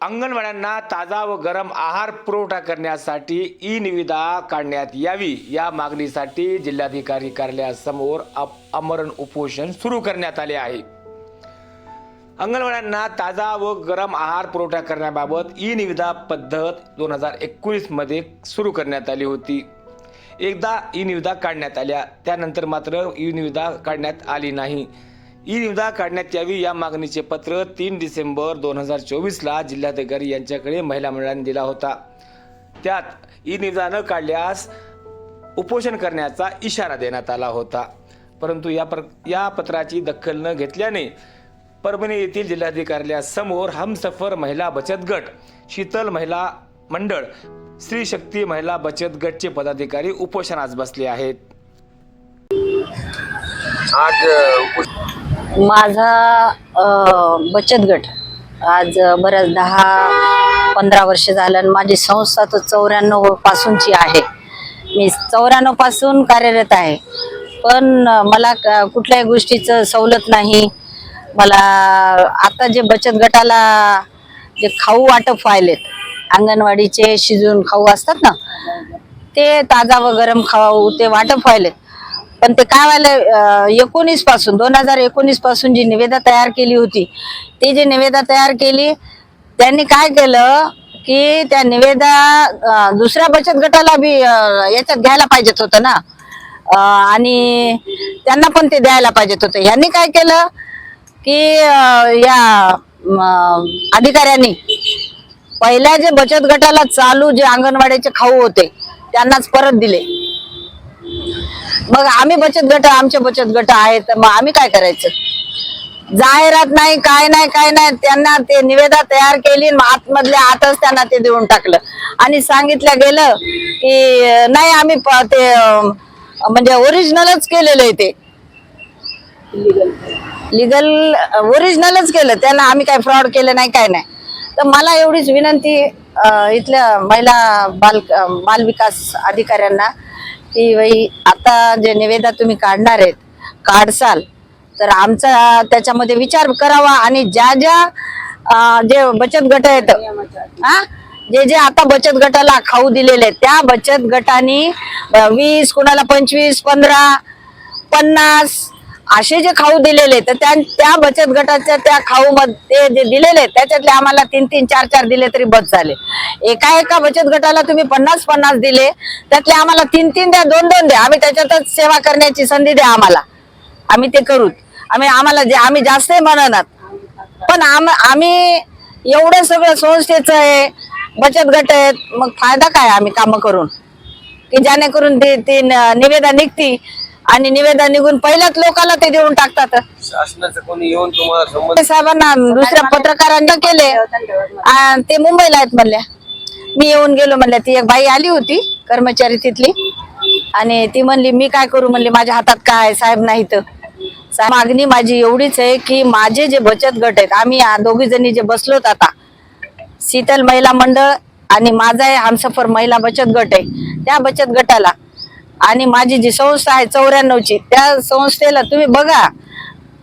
अंगणवाड्यांना ताजा व गरम आहार पुरवठा करण्यासाठी ई निविदा काढण्यात यावी. या मागणीसाठी जिल्हाधिकारी कार्यालयासमोर अप- आमरण उपोषण सुरू करण्यात आले आहे. अंगणवाड्यांना ताजा व गरम आहार पुरवठा करण्याबाबत ई निविदा पद्धत दोन हजार एकोणीसमध्ये सुरू करण्यात आली होती. एकदा ई निविदा काढण्यात आल्या त्यानंतर मात्र ई निविदा काढण्यात आली नाही. ई निविदा काढण्यात यावी या मागणीचे पत्र तीन डिसेंबर दोन हजार चोवीसला जिल्हाधिकारी यांच्याकडे महिला मंडळाने दिला होता. त्यात ई निविदा न काढल्यास उपोषण करण्याचा इशारा देण्यात आला होता. परंतु या प्र या पत्राची दखल न घेतल्याने परभणी येथील जिल्हाधिकाऱ्यासमोर हमसफर महिला बचत गट शीतल महिला मंडळ स्त्री शक्ती महिला बचत गटचे पदाधिकारी उपोषणास बसले आहेत. आज माझा बचत गट आज बऱ्याच दहा पंधरा वर्ष झालं आणि माझी संस्था तर चौऱ्याण्णव पासूनची आहे. मी चौऱ्याण्णवपासून कार्यरत आहे. पण मला कुठल्याही गोष्टीचं सवलत नाही. मला आता जे बचत गटाला जे खाऊ वाटप व्हायलेत अंगणवाडीचे शिजून खाऊ असतात ना ते ताजा व गरम खाऊ ते वाटप व्हायलेत. पण ते काय व्हायलं एकोणीसपासून दोन हजार एकोणीसपासून जी निवेदा तयार केली होती ती जी निवेदा तयार केली त्यांनी काय केलं की त्या निवेदा दुसऱ्या बचत गटाला बी याच्यात घ्यायला पाहिजेत होतं ना. आणि त्यांना पण ते द्यायला पाहिजेत होतं. ह्यांनी काय केलं की या अधिकाऱ्यांनी पहिल्या जे बचत गटाला चालू जे अंगणवाडीचे खाऊ होते त्यांनाच परत दिले. मग आम्ही बचत गट आमचे बचत गट आहेत तर मग आम्ही काय करायचं? जाहिरात नाही काय नाही काय नाही त्यांना ते निवेदा तयार केली आतमधल्या आतच त्यांना ते देऊन टाकलं. आणि सांगितलं गेलं की नाही आम्ही ते म्हणजे ओरिजिनलच केलेलं आहे ते. लिगल ओरिजिनलच केलं. त्यांना आम्ही काय फ्रॉड केलं नाही काय नाही. तर मला एवढीच विनंती इथल्या महिला बाल बालविकास अधिकाऱ्यांना की बाई आता जे निवेदा तुम्ही काढणार आहेत काढसाल तर आमचा त्याच्यामध्ये विचार करावा आणि ज्या ज्या जे बचत गट आहेत हा जे जे आता बचत गटाला खाऊ दिलेले आहेत त्या बचत गटानी वीस कोणाला पंचवीस पंधरा पन्नास असे जे खाऊ दिलेले तर त्या त्या बचत गटाच्या त्या खाऊ मध्ये जे दिलेले त्याच्यातले आम्हाला तीन तीन चार चार दिले तरी बस झाले. एका एका बचत गटाला तुम्ही पन्नास पन्नास दिले त्यातले आम्हाला तीन तीन द्या दोन दोन द्या. आम्ही त्याच्यातच सेवा करण्याची संधी द्या आम्हाला. आम्ही ते करू आम्ही आम्हाला जे आम्ही जास्त म्हणणार पण आम आम्ही एवढं सगळं संस्थेचं आहे बचत गट आहेत मग फायदा काय आम्ही कामं करून? की जेणेकरून ते ती न- निवेदा निघती आणि निवेदा निघून पहिल्याच लोकांना ते देऊन टाकतात. शासनाचं कोणी येऊन तुम्हाला संबंध ते साहेबांना दुसऱ्या पत्रकारांना केले. ते मुंबईला आहेत म्हणल्या. मी येऊन गेलो म्हणल्या ती एक बाई आली होती कर्मचारी तिथली. आणि ती म्हणली मी काय करू? म्हणली माझ्या हातात काय? साहेब नाही तर. मागणी माझी एवढीच आहे की माझे जे बचत गट आहेत आम्ही दोघी जणी जे बसलोत आता शीतल महिला मंडळ आणि माझा आहे हमसफर महिला बचत गट आहे. त्या बचत गटाला आणि माझी जी संस्था आहे चौऱ्याण्णवची त्या संस्थेला तुम्ही बघा.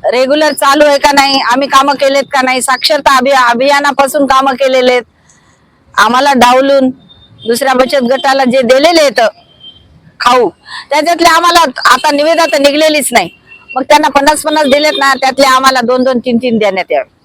रेग्युलर चालू आहे का नाही? आम्ही कामं केलेत का नाही? साक्षरता अभिया अभियानापासून कामं केलेले आहेत आम्हाला डावलून दुसऱ्या बचत गटाला जे दिलेले आहेत खाऊ त्याच्यातले आम्हाला आता निवेदा तर निघलेलीच नाही. मग त्यांना पन्नास पन्नास दिलेत ना त्यातले आम्हाला दोन दोन तीन तीन देण्यात यावे.